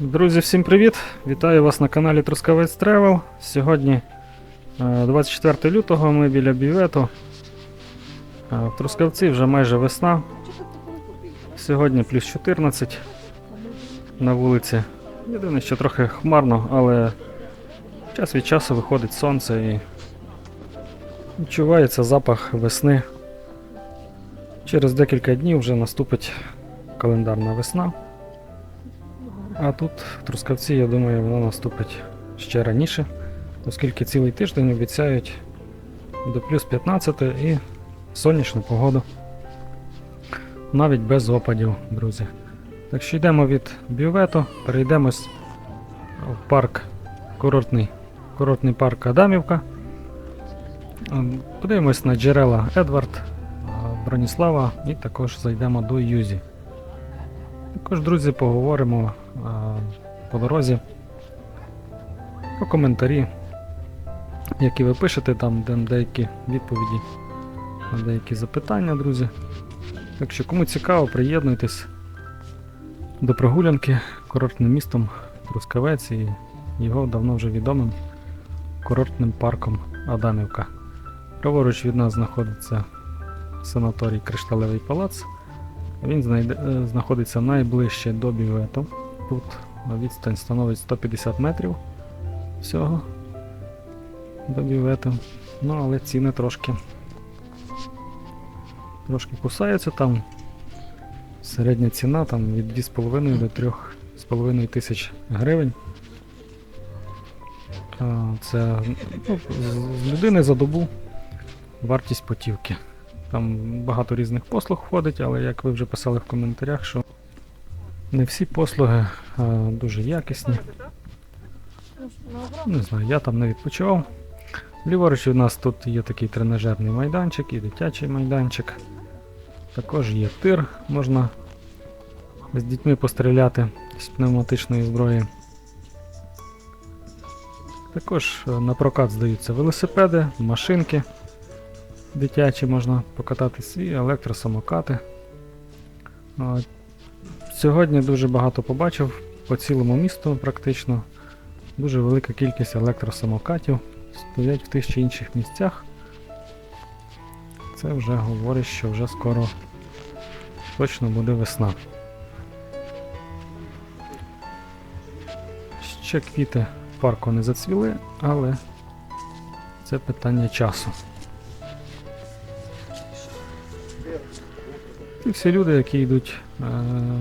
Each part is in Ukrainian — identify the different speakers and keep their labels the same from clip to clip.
Speaker 1: Друзі, всім привіт! Вітаю вас на каналі Трускавець Тревел. Сьогодні е, 24 лютого ми біля бювету. Е, В Трускавці вже майже весна. Сьогодні плюс 14 на вулиці. Єдине, що трохи хмарно, але час від часу виходить сонце і відчувається запах весни. Через декілька днів вже наступить календарна весна. А тут, Трускавці, я думаю, воно наступить ще раніше, оскільки цілий тиждень обіцяють до плюс 15 і сонячну погоду. Навіть без опадів, друзі. Так що йдемо від бювету, перейдемось в парк курортний, курортний парк Адамівка. Ем, Подивимось на джерела Едвард, е, Броніслава і також зайдемо до Юзі. Також, друзі, поговоримо по дорозі про коментарі, які ви пишете, там де деякі відповіді на деякі запитання, друзі. Так що, кому цікаво, приєднуйтесь до прогулянки курортним містом Трускавець і його давно вже відомим курортним парком Адамівка. Праворуч від нас знаходиться санаторій Кришталевий палац. Він знайде, е, знаходиться найближче до бювету. Тут відстань становить 150 метрів всього до бювету. Ну, але ціни трошки трошки кусаються там. Середня ціна там від 2,5 до 3,5 тисяч гривень. Це ну, з- людини за добу вартість потівки. Там багато різних послуг входить, але як ви вже писали в коментарях, що не всі послуги а, дуже якісні. Не знаю, я там не відпочивав. Ліворуч у нас тут є такий тренажерний майданчик і дитячий майданчик. Також є тир, можна з дітьми постріляти з пневматичної зброї. Також е, на прокат здаються велосипеди, машинки дитячі можна покататись і електросамокати. Сьогодні дуже багато побачив по цілому місту практично. Дуже велика кількість електросамокатів стоять в тих чи інших місцях. Це вже говорить, що вже скоро точно буде весна. Ще квіти парку не зацвіли, але це питання часу. І всі люди, які йдуть е,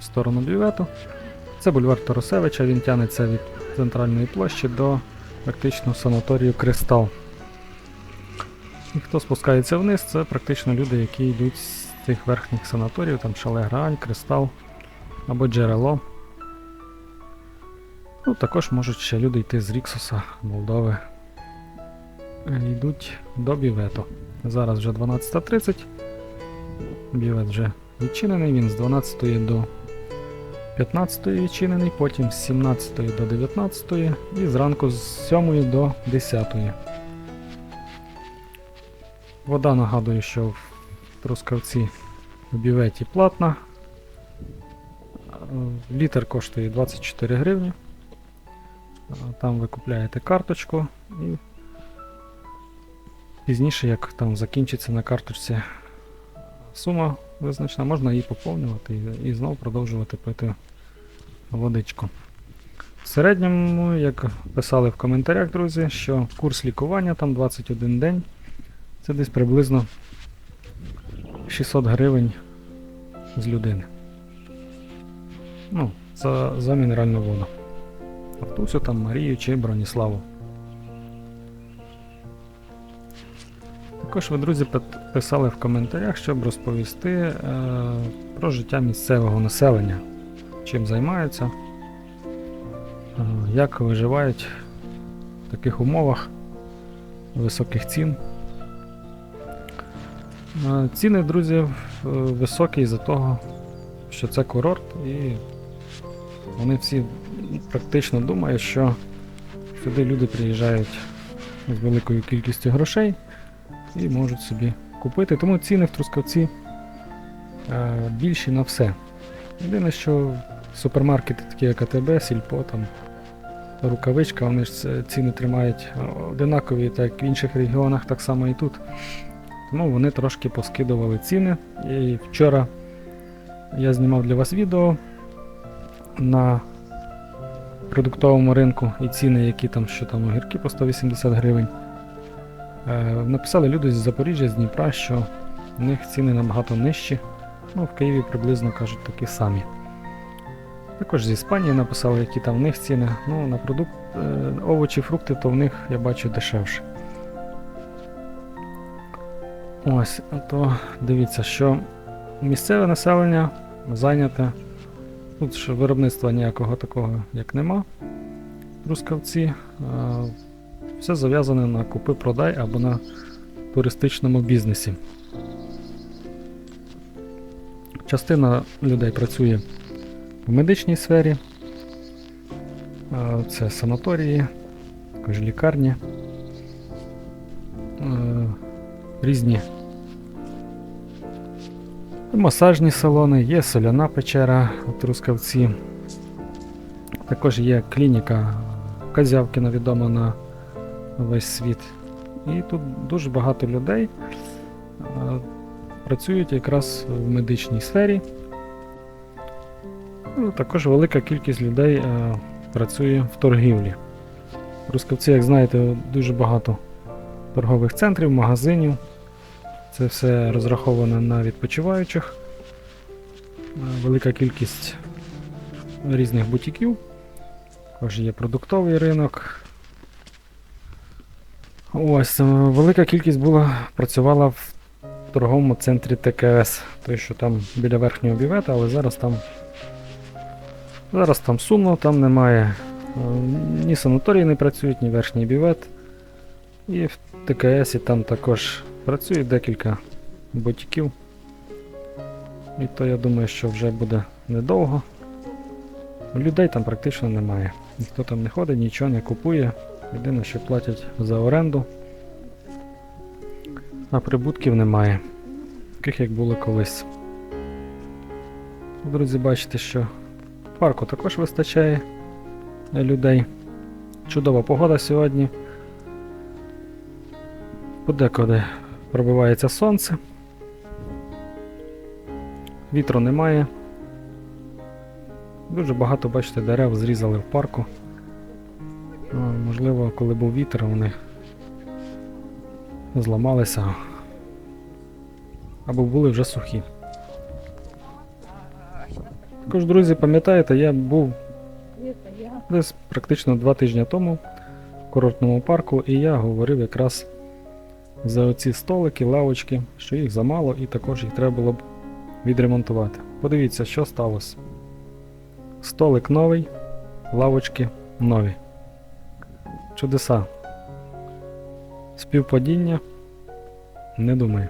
Speaker 1: в сторону бювету. Це бульвар Тарасевича, він тягнеться від центральної площі до практично санаторію Кристал. І хто спускається вниз, це практично люди, які йдуть з цих верхніх санаторіїв, там Шале Грааль, Кристал або Джерело. Ну, також можуть ще люди йти з Ріксоса, Молдови. Е, Йдуть до бювету. Зараз вже 12.30. Бювет вже відчинений, він з 12 до 15 відчинений, потім з 17 до 19 і зранку з 7 до 10. Вода нагадую, що в Трускавці в бюветі платна. Е, Літр коштує 24 гривні. Е, Там ви купляєте карточку і пізніше, як там закінчиться на карточці сума визначена, можна її поповнювати і, і знову продовжувати пити водичку. В середньому, як писали в коментарях, друзі, що курс лікування там 21 день. Це десь приблизно 600 гривень з людини. Ну, за, за мінеральну воду. Артусю там Марію чи Броніславу. Також ви, друзі, писали в коментарях, щоб розповісти е, про життя місцевого населення, чим займаються, е, як виживають в таких умовах високих цін. Е, ціни, друзі, е, високі із-за того, що це курорт, і вони всі практично думають, що сюди люди приїжджають з великою кількістю грошей і можуть собі купити. Тому ціни в Трускавці е, більші на все. Єдине, що супермаркети, такі як АТБ, Сільпо, там, рукавичка, вони ж ціни тримають одинакові, так як в інших регіонах, так само і тут. Тому вони трошки поскидували ціни. І вчора я знімав для вас відео на продуктовому ринку і ціни, які там, що там огірки по 180 гривень. Е, написали люди з Запоріжжя, з Дніпра, що в них ціни набагато нижчі. Ну, в Києві приблизно кажуть такі самі. Також з Іспанії написали, які там в них ціни. Ну, на продукт, е, овочі, фрукти, то в них я бачу дешевше. Ось, а то дивіться, що місцеве населення зайняте. Тут ж виробництва ніякого такого як нема. Трускавці. Все зав'язане на купи-продай або на туристичному бізнесі. Частина людей працює в медичній сфері, це санаторії, також лікарні, різні масажні салони, є соляна печера у Трускавці. Також є клініка Казявкіна відома на весь світ. І тут дуже багато людей е, працюють якраз в медичній сфері. Ну, також велика кількість людей е, працює в торгівлі. В Рускавці, як знаєте, дуже багато торгових центрів, магазинів. Це все розраховано на відпочиваючих. Е, Велика кількість різних бутіків. Також є продуктовий ринок. Ось, е, велика кількість була, працювала в торговому центрі ТКС, той, що там біля верхнього бівета, але зараз там. Зараз там сумно, там немає. е, Ні санаторії не працюють, ні верхній бівет. І в ТКС там також працює декілька бутіків. І то я думаю, що вже буде недовго. Людей там практично немає. Ніхто там не ходить, нічого не купує. Єдине, що платять за оренду. А прибутків немає. Таких як було колись. Друзі, бачите, що в парку також вистачає людей. Чудова погода сьогодні. Подекуди пробивається сонце. Вітру немає. Дуже багато, бачите, дерев зрізали в парку. Можливо, коли був вітер, вони зламалися. Або були вже сухі. Також, друзі, пам'ятаєте, я був десь практично два тижні тому в курортному парку, і я говорив якраз за оці столики, лавочки, що їх замало і також їх треба було б відремонтувати. Подивіться, що сталося. Столик новий, лавочки нові. Чудеса. Співпадіння? Не думаю.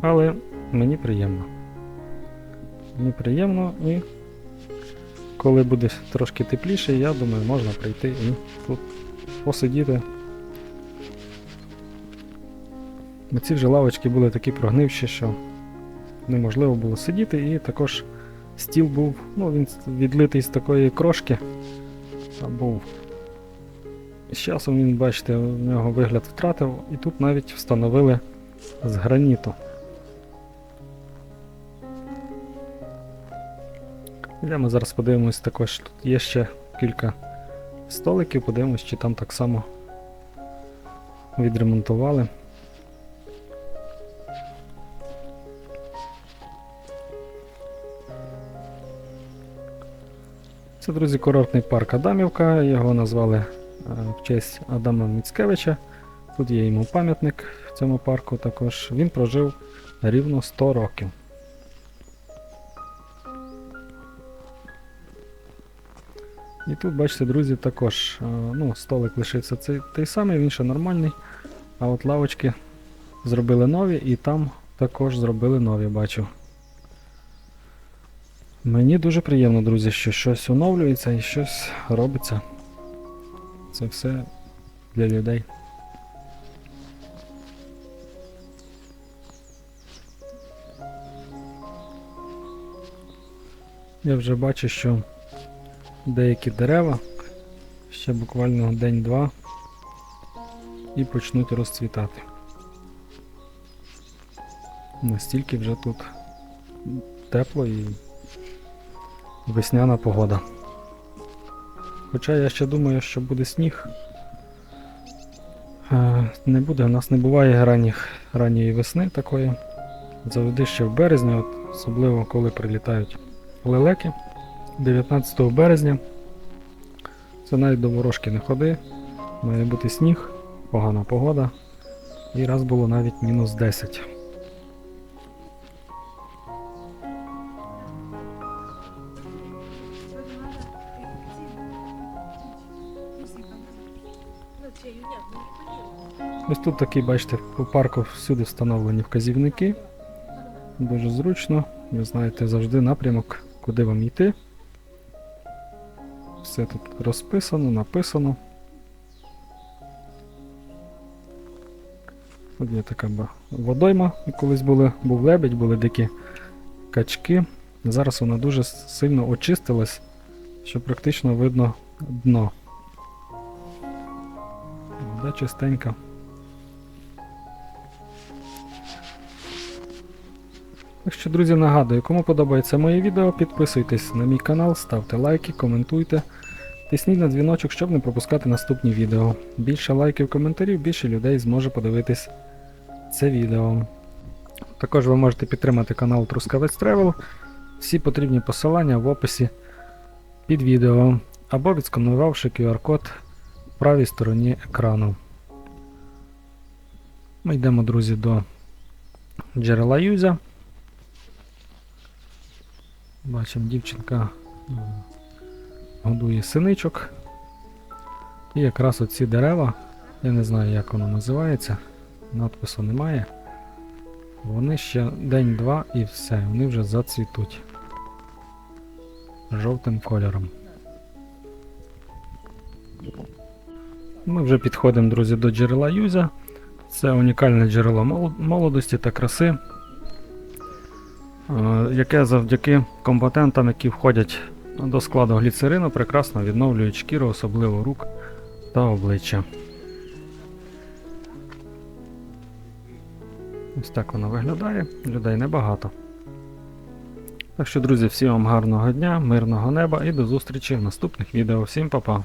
Speaker 1: Але мені приємно. Мені приємно і коли буде трошки тепліше, я думаю, можна прийти і тут посидіти. Ці вже лавочки були такі прогнивші, що неможливо було сидіти, і також стіл був, ну він відлитий з такої крошки. Був. З часом він, бачите, у нього вигляд втратив, і тут навіть встановили з граніту. Йдемо зараз подивимось також. Тут є ще кілька столиків, подивимось, чи там так само відремонтували. Це, друзі, курортний парк Адамівка. Його назвали е, в честь Адама Міцкевича. Тут є йому пам'ятник в цьому парку також. Він прожив рівно 100 років. І тут, бачите, друзі, також е, ну, столик лишився цей той самий, він ще нормальний. А от лавочки зробили нові і там також зробили нові, бачу. Мені дуже приємно, друзі, що щось оновлюється і щось робиться. Це все для людей. Я вже бачу, що деякі дерева ще буквально день-два і почнуть розцвітати. Настільки вже тут тепло і весняна погода. Хоча я ще думаю, що буде сніг. Е, Не буде, у нас не буває ранніх, ранньої весни такої. Завжди ще в березні, от, особливо коли прилітають лелеки 19 березня. Це навіть до ворожки не ходи. Має бути сніг, погана погода. І раз було навіть мінус 10. Ось тут такий, бачите, по парку всюди встановлені вказівники. Дуже зручно. Ви знаєте завжди напрямок, куди вам йти. Все тут розписано, написано. Тут є така водойма, колись були, був лебедь, були дикі качки. Зараз вона дуже сильно очистилась, що практично видно дно. Вода чистенька. Так що, друзі, нагадую, кому подобається моє відео, підписуйтесь на мій канал, ставте лайки, коментуйте, тисніть на дзвіночок, щоб не пропускати наступні відео. Більше лайків, коментарів, більше людей зможе подивитись це відео. Також ви можете підтримати канал Трускавець Тревел. Всі потрібні посилання в описі під відео або відсканувавши QR-код в правій стороні екрану. Ми йдемо, друзі, до джерела Юзя. Бачимо, дівчинка годує синичок. І якраз оці дерева, я не знаю, як воно називається, надпису немає. Вони ще день-два і все, вони вже зацвітуть жовтим кольором. Ми вже підходимо, друзі, до джерела Юзя. Це унікальне джерело молодості та краси, е, яке завдяки компонентам, які входять до складу гліцерину, прекрасно відновлюють шкіру, особливо рук та обличчя. Ось так воно виглядає, людей небагато. Так що, друзі, всім вам гарного дня, мирного неба і до зустрічі в наступних відео. Всім па-па!